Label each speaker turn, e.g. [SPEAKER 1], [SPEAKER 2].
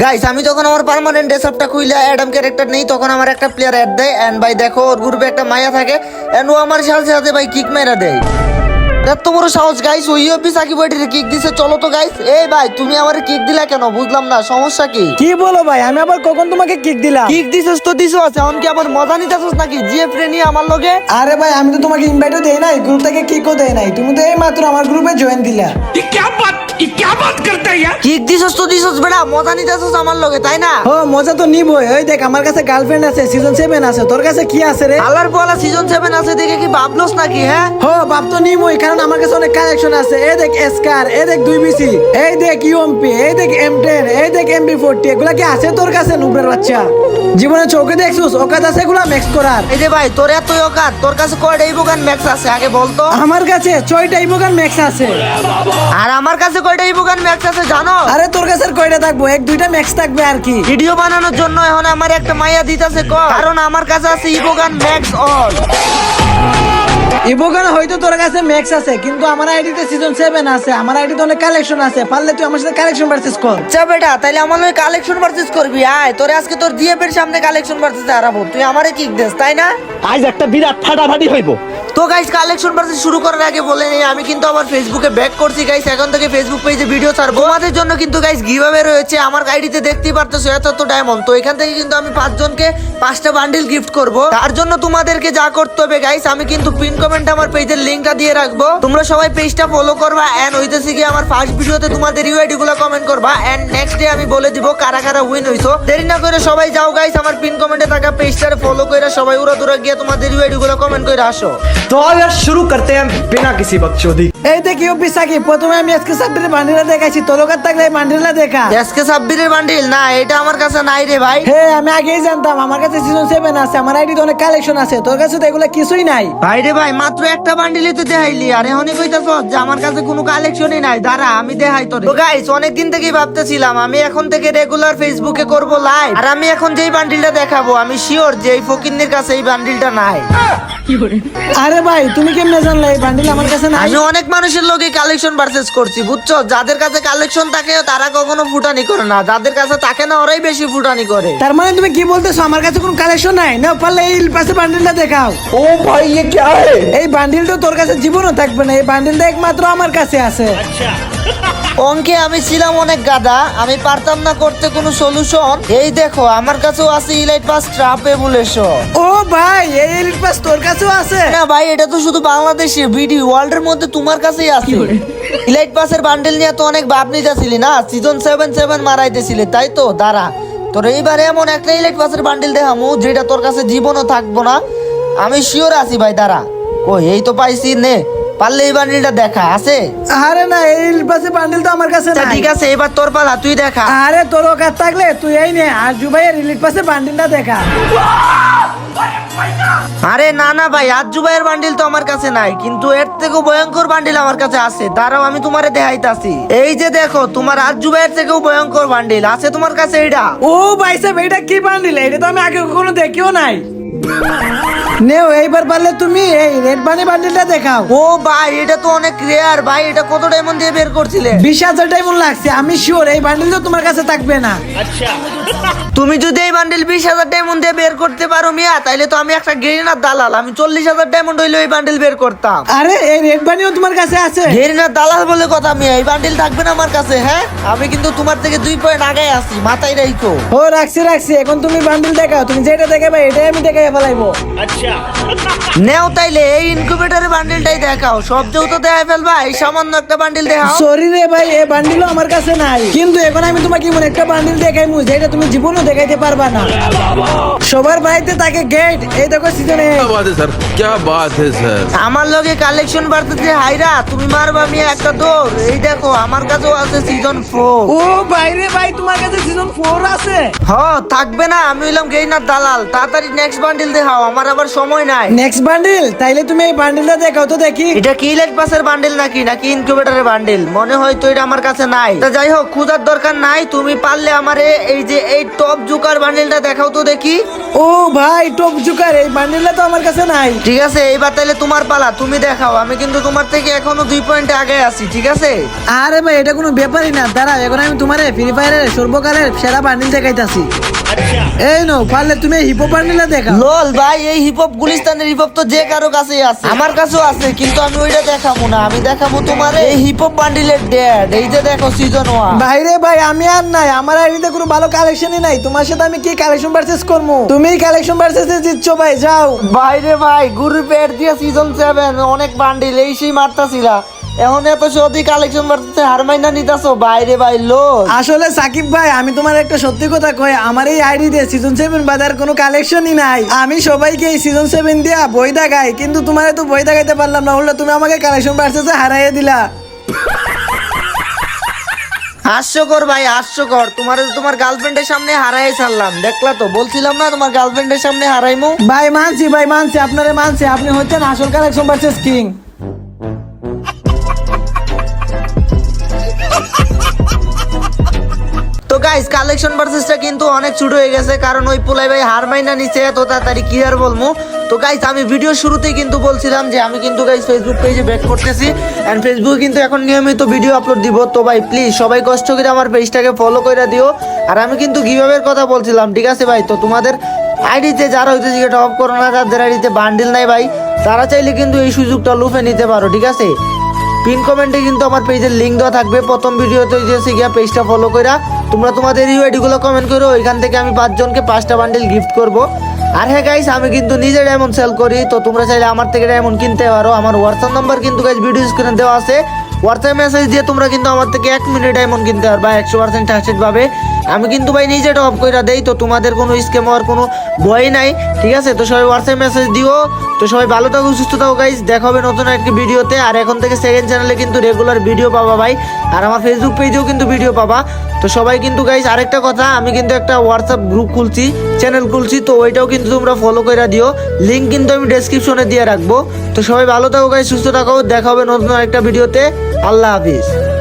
[SPEAKER 1] Guys আমি যখন আমার পার্মানেন্ট ডেসপটা খুইলে অ্যাডাম ক্যারেক্টার নেই তখন আমার একটা প্লেয়ার অ্যাড দেয় অ্যান্ড ভাই দেখো ওর গ্রুপে একটা মায়া থাকে অ্যান্ড ও আমার সাথে সাথে ভাই কিক মেরা দেয়। এত বড় সাহস গাইস ওই অফি সাকিব আইটির কিক দিছে চলো তো গাইস এই ভাই তুমি আমার কিক দিলা কেন? বুঝলাম না সমস্যা কি?
[SPEAKER 2] কি বলো ভাই আমি আবার কখন তোমাকে কিক দিলাম?
[SPEAKER 1] কিক দিছস তো দিছস এখন কি আবার মজা নিতেছস নাকি? জিএ ফ্রেনি আমার লগে?
[SPEAKER 2] আরে ভাই আমি তো তোমাকে ইনভাইটও দেই নাই গ্রুপ থেকে কিকও দেই নাই। তুমি তো এই মাত্র আমার গ্রুপে জয়েন দিলা।
[SPEAKER 3] কি বাত
[SPEAKER 1] কিক দিছস তো দিছস বেড়া মজা নিতেছস আমার লগে তাই না?
[SPEAKER 2] ও মজা তো নিবই। ওই দেখ আমার কাছে গার্লফ্রেন্ড আছে সিজন সেভেন আছে তোর কাছে কি আছে রে?
[SPEAKER 1] আল্লাহর বলা সিজন 7 আছে দেখে কি নাকি হ্যাঁ?
[SPEAKER 2] হো বাপ তো নিবই কারণ আমার কাছে অনেক কালেকশন আছে। এই দেখ এসকার এই দেখ এই দেখ ইউএমপি এই দেখ এম টেন এই দেখ এমবি ফোরটি এগুলা কি আছে তোর কাছে নুবরের বাচ্চা? জীবনে চোখে দেখছিস ওকাত আছে এগুলা ম্যাক্স করার।
[SPEAKER 1] এই যে ভাই তোর এতই অকাত তোর কাছে কয়টা ইবোগান ম্যাক্স আছে আগে বলতো?
[SPEAKER 2] আমার কাছে ছয়টা ইমোগান ম্যাক্স আছে।
[SPEAKER 1] আর আমার কাছে কয়টা ইবোগান ম্যাক্স আছে জানো?
[SPEAKER 2] আরে তোর কাছে কয়টা থাকব? এক দুইটা ম্যাক্স থাকবে আর কি।
[SPEAKER 1] ভিডিও বানানোর জন্য এখন আমার একটা মাইয়া দিতেছে কারণ আমার কাছে আছে ইবোগান ম্যাক্স অল
[SPEAKER 2] ইবোগান হয়তো তোর কাছে ম্যাক্স আছে কিন্তু আমার আইডিতে সিজন সেভেন আছে আমার আইডিতে অনেক কালেকশন আছে। পারলে তুই আমার সাথে কালেকশন পারছিস কর।
[SPEAKER 1] আচ্ছা বেটা তাইলে আমার লগে কালেকশন পারচেজ করবি আয়। তোরে আজকে তোর ডিএপের সামনে কালেকশন পারচেজ হারাবো। তুই আমারে কিক দেস তাই না?
[SPEAKER 3] আজ একটা বিরাট ফাটাফাটি হইব।
[SPEAKER 1] তো গাইস কালেকশন পারচেজ শুরু করার আগে বলে নেই, আমি কিন্তু আমার ফেসবুকে ব্যাক করছি গাইস এখন থেকে ফেসবুক পেজে ভিডিও ছাড়বো। তোমাদের জন্য কিন্তু গাইস গিভঅ্যাওয়ে রয়েছে, আমার আইডিতে দেখতেই পারতেছো এত ডায়মন্ড তো এখান থেকে কিন্তু আমি পাঁচজনকে পাঁচটা বান্ডিল গিফট করব। তার জন্য তোমাদেরকে যা করতে হবে গাইস আমি কিন্তু পিন কমেন্ট আমার পেজের লিংকটা দিয়ে রাখব। তোমরা সবাই পেজটা ফলো করবা এন্ড হইতেছে কি, আমার ফার্স্ট ভিডিওতে তোমাদের ইউআইডি গুলো কমেন্ট করবা এন্ড নেক্সট ডে আমি বলে দিব কারা কারা উইন হইছো। দেরি না করে সবাই যাও গাইস আমার পিন কমেন্টে থাকা পেজটারে ফলো করে সবাই উড়া দূরা গিয়ে তোমাদের ইউআইডি গুলো কমেন্ট করে আসো।
[SPEAKER 4] तो अब यार शुरू करते हैं बिना किसी बकचोदी
[SPEAKER 2] এই দেখ ইউপি সাকি প্রথমে আমি আজকে সাব্বিরের বান্ডিলা দেখাইছি। তোর কাছে থাকলে এই বান্ডিলা দেখা।
[SPEAKER 1] এসকে সাব্বিরের বান্ডিল? না এটা আমার কাছে নাই রে ভাই।
[SPEAKER 2] হে আমি আগেই জানতাম। আমার কাছে সিজন সেভেন আছে আমার আইডিতে অনেক কালেকশন আছে। তোর কাছে তো এগুলো কিছুই নাই।
[SPEAKER 1] ভাই রে ভাই মাত্র একটা বান্ডিলই তো দেখাইলি। আর কইতাছ যে আমার কাছে কোনো কালেকশনই নাই। দাঁড়া আমি দেখাই তোরে। তো গাইস অনেক দিন থেকেই ভাবতেছিলাম আমি এখন থেকে রেগুলার ফেসবুকে করব লাইভ আর আমি এখন যেই বান্ডিলটা দেখাবো আমি শিওর যে এই ফকিন্নির কাছে এই বান্ডিলটা নাই।
[SPEAKER 2] আরে ভাই তুমি কেমনে জানলে? এই বান্ডিল আমার কাছে নাই।
[SPEAKER 1] আমি অনেক মানুষের লোকে কালেকশন পারচেজ করছি বুঝছো যাদের কাছে কালেকশন থাকে তারা কখনো ফুটানি করে না যাদের কাছে থাকে না ওরাই বেশি ফুটানি করে
[SPEAKER 2] তার মানে তুমি কি বলতেছো আমার কাছে কোনো কালেকশন নাই না পারলে এই পাশে বান্ডিলটা দেখাও
[SPEAKER 4] ओ भाई ये क्या है
[SPEAKER 2] এই বান্ডিলটা তোর কাছে জীবনও থাকবে না এই বান্ডিলটা একমাত্র আমার কাছে আছে
[SPEAKER 1] অঙ্কে আমি ছিলাম অনেক গাদা আমি পারতাম না করতে কোনো সলিউশন এই দেখো আমার কাছেও আছে ইলাইট পাস ট্রাপ এমুলেশন
[SPEAKER 2] ও ভাই এই এলিট পাস তোর কাছেও আছে?
[SPEAKER 1] না ভাই এটা তো শুধু বাংলাদেশে ভিডিও ওয়ার্ল্ড এর মধ্যে তোমার কাছেই আছে। ইলাইট পাসের বান্ডেল নিয়ে তো অনেক ভাব নিতেছিলি না? সিজন সেভেন সেভেন মারাইতেছিলি তাই তো? দাঁড়া। তোর এইবারে এমন একটা ইলাইট পাসের বান্ডেল দেখামু যেটা তোর কাছে জীবনও থাকব না। আমি শিওর আছি ভাই দাঁড়া। কই এই তো পাইছি নে। পারলে এই বান্ডেলটা দেখা আছে?
[SPEAKER 2] আরে না এই পাসের বান্ডিল তো আমার কাছে নাই।
[SPEAKER 1] ঠিক আছে এবার তোর পালা তুই দেখা।
[SPEAKER 2] আরে তোর কাছে থাকলে তুই এই নে আর জুবাইয়ের এলিট পাসের বান্ডিলটা দেখা।
[SPEAKER 1] আরে না না ভাই আজ জুবাইয়ের বান্ডিল তো আমার কাছে নাই কিন্তু এর থেকেও ভয়ঙ্কর বান্ডিল আমার কাছে আছে। দাঁড়াও আমি তোমারে দেখাইতাছি। এই যে দেখো তোমার আজ জুবাইয়ের থেকেও ভয়ঙ্কর বান্ডিল আছে তোমার কাছে এটা
[SPEAKER 2] ও ভাই সাহেব এটা কি বান্ডিল? এটা তো আমি আগে কখনো দেখিও নাই। নেও এইবার পারলে তুমি এই রেড বানি বান্ডিলটা দেখাও।
[SPEAKER 1] ও ভাই এটা তো অনেক রেয়ার ভাই এটা কত ডায়মন্ড দিয়ে বের করছিলে?
[SPEAKER 2] বিশ হাজার টাইমন লাগছে আমি শিওর এই বান্ডিল তো তোমার কাছে থাকবে না।
[SPEAKER 1] তুমি যদি এই বান্ডিল বিশ হাজার ডায়মন্ড দিয়ে বের করতে পারো মিয়া তাইলে তো আমি একটা গেরিনার দালাল। আমি চল্লিশ হাজার ডায়মন্ড হইলে এই বান্ডিল বের করতাম।
[SPEAKER 2] আরে এই রেড বানিও তোমার কাছে আছে?
[SPEAKER 1] গেরিনার দালাল বলে কথা মিয়া এই বান্ডিল থাকবে না আমার কাছে হ্যাঁ? আমি কিন্তু তোমার থেকে দুই পয়েন্ট আগে আছি মাথায় রাখো
[SPEAKER 2] ও রাখছি রাখছি। এখন তুমি বান্ডিল দেখাও। তুমি যেটা দেখাবে এটাই আমি দেখাই ফেলাইবো।
[SPEAKER 1] নেও তাইলে এই বান্ডিলটাই দেখাও। সব তো দেখাই ফেলবা এই সামান্য একটা বান্ডিল দেখাও।
[SPEAKER 2] সরি রে ভাই এই বান্ডিলও আমার কাছে নাই। কিন্তু এখন আমি তোমাকে এমন একটা বান্ডিল যেটা তুমি জীবনও দেখাইতে পারবা না। সবার বাড়িতে তাকে গেট এই দেখো সিজনে
[SPEAKER 5] স্যার কি বাত হে স্যার
[SPEAKER 1] আমার লগে কালেকশন বাড়তেছে হাইরা তুমি মারবা আমি একটা দৌড়। এই দেখো আমার কাছেও আছে সিজন 4
[SPEAKER 2] ও বাইরে ভাই তোমার কাছে সিজন 4 আছে?
[SPEAKER 1] হ্যাঁ থাকবে না আমি হইলাম গেইনার দালাল। তাড়াতাড়ি নেক্সট বান্ডিল দেখাও আমার আবার সময় না নাই।
[SPEAKER 2] নেক্সট বান্ডিল তাইলে তুমি এই বান্ডিলটা দেখাও তো দেখি।
[SPEAKER 1] এটা কি ইলেট পাসের বান্ডিল নাকি নাকি ইনকিউবেটরের বান্ডিল মনে হয় তো এটা আমার কাছে নাই। তা যাই হোক খোঁজার দরকার নাই। তুমি পারলে আমারে এই যে এই টপ জুকার বান্ডিলটা দেখাও তো দেখি।
[SPEAKER 2] ও ভাই টপ জুকার এই বান্ডিলটা তো আমার কাছে নাই।
[SPEAKER 1] ঠিক আছে এইবার তাহলে তোমার পালা তুমি দেখাও আমি কিন্তু তোমার থেকে এখনও দুই পয়েন্ট আগে আছি ঠিক আছে?
[SPEAKER 2] আরে ভাই এটা কোনো ব্যাপারই না। দাঁড়া এখন আমি তোমার ফ্রি ফায়ারের সর্বকালের সেরা বান্ডিল দেখাইতাছি। এই নো পারলে তুমি হিপো বান্ডিলটা দেখা
[SPEAKER 1] লোল ভাই এই হিপ হপ গুলিস্তানের হিপ তো যে কারও কাছেই আছে। আমার কাছেও আছে কিন্তু আমি ওইটা দেখাবো না আমি দেখাবো তোমার। এই হিপ হপ বান্ডিলের ড্যাড এই যে দেখো সিজন ওয়ান
[SPEAKER 2] ভাইরে ভাই আমি আর নাই আমার আইডিতে কোনো ভালো কালেকশনই নাই। তোমার সাথে আমি কি কালেকশন পারচেস করব? তুমি কালেকশন পারচেসে জিতছ ভাই যাও।
[SPEAKER 1] বাইরে ভাই গ্রুপে এড দিয়ে সিজন সেভেন অনেক বান্ডিল এই সেই মারতাছিলা। এখন এত সত্যি কালেকশন মারতেছে হারমাইনা নিতাছো বাইরে ভাই লো
[SPEAKER 2] আসলে সাকিব ভাই আমি তোমার একটা সত্যি কথা কই আমার এই আইডি দিয়ে সিজন সেভেন বাজার কোনো কালেকশনই নাই। আমি সবাইকে এই সিজন সেভেন দিয়া বই দেখাই কিন্তু তোমার তো বই দেখাইতে পারলাম না উল্টা তুমি আমাকে কালেকশন পারচেসে হারাইয়ে দিলা।
[SPEAKER 1] হাস্যকর ভাই, হাস্যকর। তোমার তোমার গার্লফ্রেন্ডের সামনে হারাই ছাড়লাম। দেখলা তো, বলছিলাম না তোমার গার্লফ্রেন্ডের সামনে হারাইমু?
[SPEAKER 2] ভাই, মানছি ভাই, মানছি, আপনারে মানছি। আপনি হচ্ছেন আসল collection versus
[SPEAKER 1] king guys collection পারচেসটা কিন্তু অনেক ছোট হয়ে গেছে, কারণ ওই পোলাই ভাই হার মাইনা নিচে এত তাড়াতাড়ি কি আর বলব? তো গাইস আমি ভিডিও শুরুতেই কিন্তু বলছিলাম যে আমি কিন্তু গাইস ফেসবুক পেজে ব্যাক করতেছি অ্যান্ড ফেসবুকে কিন্তু এখন নিয়মিত ভিডিও আপলোড দিব। তো ভাই প্লিজ সবাই কষ্ট করে আমার পেজটাকে ফলো করে দিও। আর আমি কিন্তু গিভাবের কথা বলছিলাম, ঠিক আছে ভাই? তো তোমাদের আইডিতে যারা হইতে জিগে টপ করো না, তাদের আইডিতে বান্ডিল নাই ভাই। তারা চাইলে কিন্তু এই সুযোগটা লুফে নিতে পারো, ঠিক আছে? পিন কমেন্টে কিন্তু আমার পেজের লিঙ্ক দেওয়া থাকবে। প্রথম ভিডিওতে যে গিয়া পেজটা ফলো কইরা। তোমরা তোমাদের ইউআইডিগুলো কমেন্ট করো, ওইখান থেকে আমি পাঁচজনকে পাঁচটা বান্ডেল গিফট করব। আর হ্যাঁ গাইস আমি কিন্তু নিজে ডায়মন্ড সেল করি, তো তোমরা চাইলে আমার থেকে ডায়মন্ড কিনতে পারো। আমার হোয়াটসঅ্যাপ নাম্বার কিন্তু গাইস ভিডিও স্ক্রিনে দেওয়া আছে। হোয়াটসঅ্যাপ মেসেজ দিয়ে তোমরা কিন্তু আমার থেকে এক মিনিট ডায়মন্ড কিনতে পারবা, একশো পার্সেন্ট পাবে। আমি কিন্তু ভাই নিজে টপ কইরা দেই, তো তোমাদের কোনো স্ক্যাম হওয়ার কোনো ভয় নাই, ঠিক আছে? তো সবাই হোয়াটসঅ্যাপ মেসেজ দিও, তো সবাই ভালো থাকো, সুস্থ থাকো গাইস দেখা হবে নতুন একটি ভিডিওতে, আর এখন থেকে সেকেন্ড চ্যানেলে কিন্তু রেগুলার ভিডিও পাবা ভাই, আর আমার ফেসবুক পেজেও কিন্তু ভিডিও পাবা। তো সবাই কিন্তু গাইস আরেকটা কথা, আমি কিন্তু একটা হোয়াটসঅ্যাপ গ্রুপ খুলছি চ্যানেল খুলছি, তো ওইটাও কিন্তু তোমরা ফলো করে দিও। লিঙ্ক কিন্তু আমি ডেসক্রিপশনে দিয়ে রাখব। তো সবাই ভালো থাকো গাইস সুস্থ থাকো, দেখা হবে নতুন একটা ভিডিওতে। আল্লাহ হাফিজ।